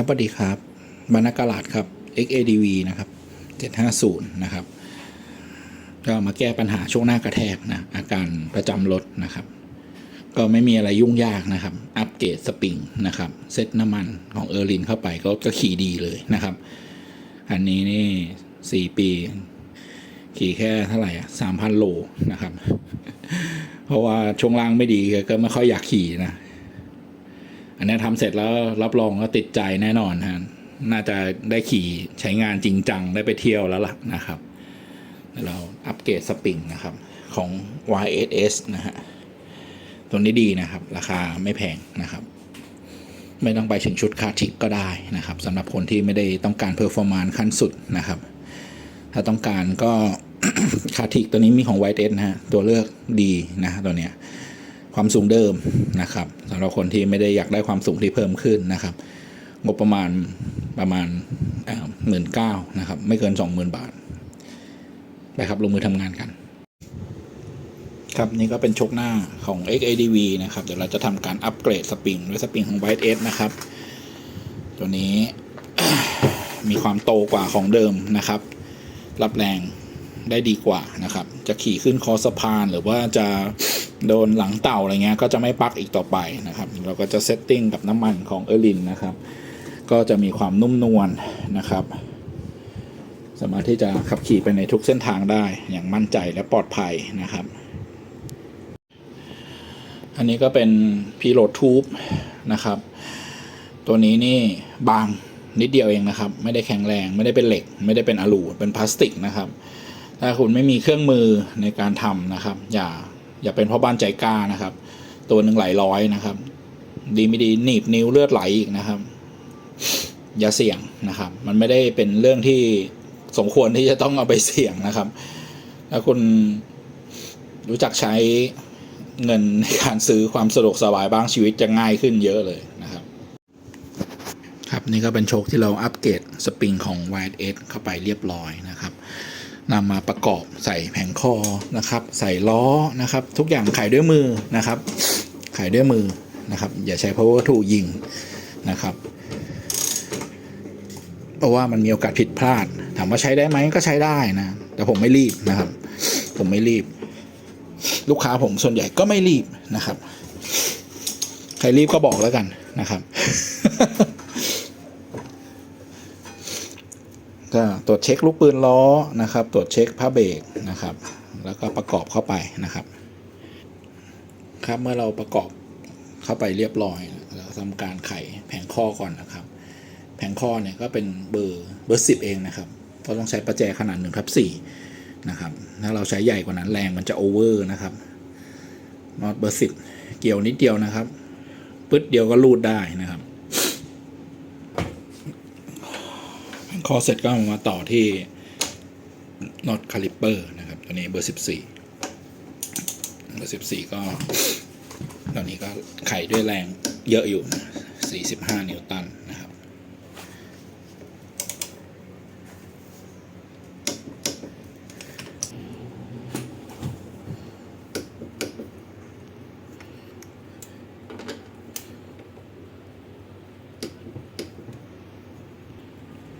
ครับสวัสดีครับบรรณากาลาดครับ XADV นะครับ 750 นะครับ ก็มาแก้ปัญหาช่วงหน้ากระแทกนะ อาการประจำรถนะครับ ก็ไม่มีอะไรยุ่งยากนะครับ อัปเกรดสปริงนะครับ เซตน้ำมันของเออร์ลินเข้าไปก็ก็ขี่ดีเลยนะครับ อันนี้นี่ 4 ปี ขี่แค่เท่าไหร่อะ3,000 โลนะครับ เพราะว่าช่วงล่างไม่ดีก็ไม่ค่อยอยากขี่นะ อันนี้ทำเสร็จแล้วรับรองว่าติดใจแน่นอนฮะน่าจะได้ขี่ใช้งานจริงจังได้ไปเที่ยวแล้วล่ะนะครับเราอัปเกรดสปริงนะครับของ YSS นะฮะตัวนี้ดีนะครับ ราคาไม่แพงนะครับ ไม่ต้องไปถึงชุดคาทิกก็ได้นะครับสำหรับคนที่ไม่ได้ต้องการเพอร์ฟอร์มานซ์ขั้นสุดนะครับ ถ้าต้องการก็คาทิกตัวนี้มีของ YSS นะฮะตัวเลือกดีนะตัวเนี้ย ความสูงเดิมนะครับสำหรับคนที่ไม่ได้อยากได้ความสูงที่เพิ่มขึ้นนะครับ งบประมาณประมาณหมื่นเก้านะครับ ไม่เกินสองหมื่นบาทไปครับลงมือทำงานกันครับนี่ก็เป็นชกหน้าของ XADV นะครับ เดี๋ยวเราจะทำการอัปเกรดสปริงด้วยสปริงของ White S นะครับ ตัวนี้มีความโตกว่าของเดิมนะครับ รับแรงได้ดีกว่านะครับ จะขี่ขึ้นคอสะพานหรือว่าจะ โดนหลังเต่าอะไรเงี้ยก็จะไม่ปักอีกต่อไปนะครับ เราก็จะเซตติ้งกับน้ำมันของเออร์ลินนะครับ ก็จะมีความนุ่มนวลนะครับ สามารถที่จะขับขี่ไปในทุกเส้นทางได้อย่างมั่นใจและปลอดภัยนะครับ อันนี้ก็เป็นพีโ a ทูบนะครับ ตัวนี้นี่บางนิดเดียวเองนะครับ ไม่ได้แข็งแรงไม่ได้เป็นเหล็ก ไม่ได้เป็นอลูเป็นพลาสติกนะครับ ถ้าคุณไม่มีเครื่องมือในการทำนะครับ อย่า อย่าเป็นเพ่อบ้านใจกล้านะครับ ตัวหนึ่งหลายร้อยนะครับ ดีไม่ดีหนีบนิ้วเลือดไหลอีกนะครับ อย่าเสี่ยงนะครับ มันไม่ได้เป็นเรื่องที่สมควรที่จะต้องเอาไปเสี่ยงนะครับถ้าคุณรู้จักใช้เงินในการซื้อความสะดวกสบายบ้างชีวิตจะง่ายขึ้นเยอะเลยนะครับ ครับนี่ก็เป็นโชคที่เราอัปเกรดสปริงของ Wide S เข้าไปเรียบร้อยนะครับ นำมาประกอบใส่แผงคอนะครับ ใส่ล้อนะครับ ทุกอย่างขายด้วยมือนะครับขายด้วยมือนะครับ อย่าใช้ power tool ยิงนะครับ เพราะว่ามันมีโอกาสผิดพลาด ถามว่าใช้ได้ไหมก็ใช้ได้นะ แต่ผมไม่รีบนะครับ ผมไม่รีบ ลูกค้าผมส่วนใหญ่ก็ไม่รีบนะครับ ใครรีบก็บอกแล้วกันนะครับ ก็ตรวจเช็คลูกปืนล้อนะครับ ตรวจเช็คผ้าเบรกนะครับ แล้วก็ประกอบเข้าไปนะครับ ครับเมื่อเราประกอบเข้าไปเรียบร้อยเราทำการไขแผงข้อก่อนนะครับ แผงข้อเนี่ยก็เป็นเบอร์เบอร์สิบเองนะครับก็ต้องใช้ประแจขนาดหนึ่งทับสี่นะครับ ถ้าเราใช้ใหญ่กว่านั้นแรงมันจะโอเวอร์นะครับน็อตเบอร์สิบเกี่ยวนิดเดียวนะครับปึ๊ดเดียวก็รูดได้นะครับ คอเสร็จก็มาต่อที่น็อตคาลิปเปอร์นะครับตัวนี้เบอร์สิบสี่เบอร์สิบสี่ก็ตอนนี้ก็ไขด้วยแรงเยอะอยู่นะสี่สิบห้านิวตันนะครับ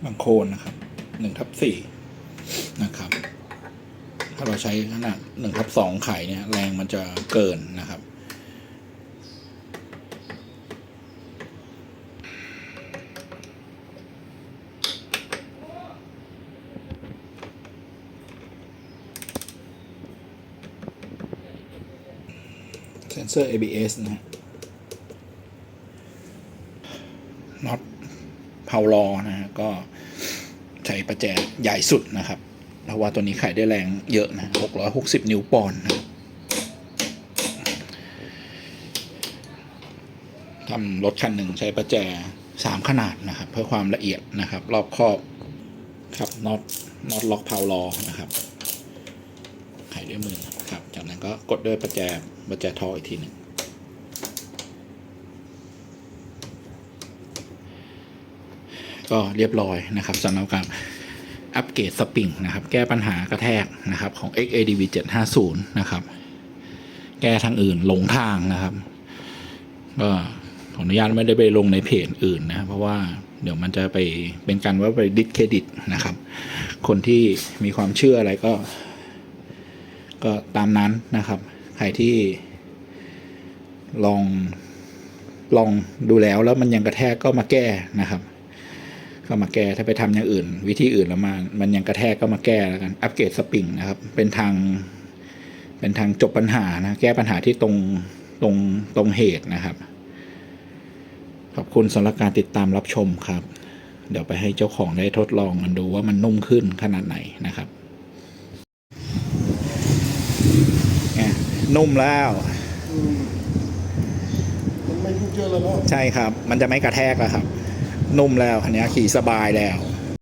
บาง โคนนะครับหนึ่งทับสี่นะครับ ถ้าเราใช้ขนาดหนึ่งทับสองไข่เนี่ยแรงมันจะเกินนะครับเซนเซอร์ ABS นะฮะน็อตเผาลอนะฮะก็ ประแจใหญ่สุดนะครับเพราะว่าตัวนี้ไขได้แรงเยอะนะ 660 นิ้วปอนด์นะทำรถคันหนึ่งใช้ประแจสามขนาดนะครับ เพื่อความละเอียดนะครับ รอบครอบครับน็อตน็อตล็อกเผาลอนะครับไขด้วยมือครับ จากนั้นก็กดด้วยประแจประแจทออีกทีหนึ่ง ก็เรียบร้อยนะครับสำหรับการอัปเกรดสปริงนะครับ แก้ปัญหากระแทกนะครับของ XADV 750นะครับ แก้ทางอื่นหลงทางนะครับ ก็ขออนุญาตไม่ได้ไปลงในเพจอื่นนะเพราะว่าเดี๋ยวมันจะไปเป็นการว่าไปดิสเครดิตนะครับ คนที่มีความเชื่ออะไรก็ ก็ตามนั้นนะครับ ใครที่ลองลองดูแล้วแล้วมันยังกระแทกก็มาแก้นะครับ ก็มาแก้ถ้าไปทำอย่างอื่น วิธีอื่นแล้วมามันยังกระแทกก็มาแก้แล้วกันอัปเกรดสปริงนะครับ เป็นทาง เป็นทางจบปัญหานะ แก้ปัญหาที่ตรงตรงตรงเหตุนะครับ ขอบคุณสำหรับการติดตามรับชมครับ เดี๋ยวไปให้เจ้าของได้ทดลองกันดูว่ามันนุ่มขึ้นขนาดไหนนะครับเนี่ยนุ่มแล้วอืมมันไม่ยุ่งเยอะแล้วเนาะใช่ครับ มันจะไม่กระแทกแล้วครับ นุ่มแล้วคันนี้ขี่สบายแล้ว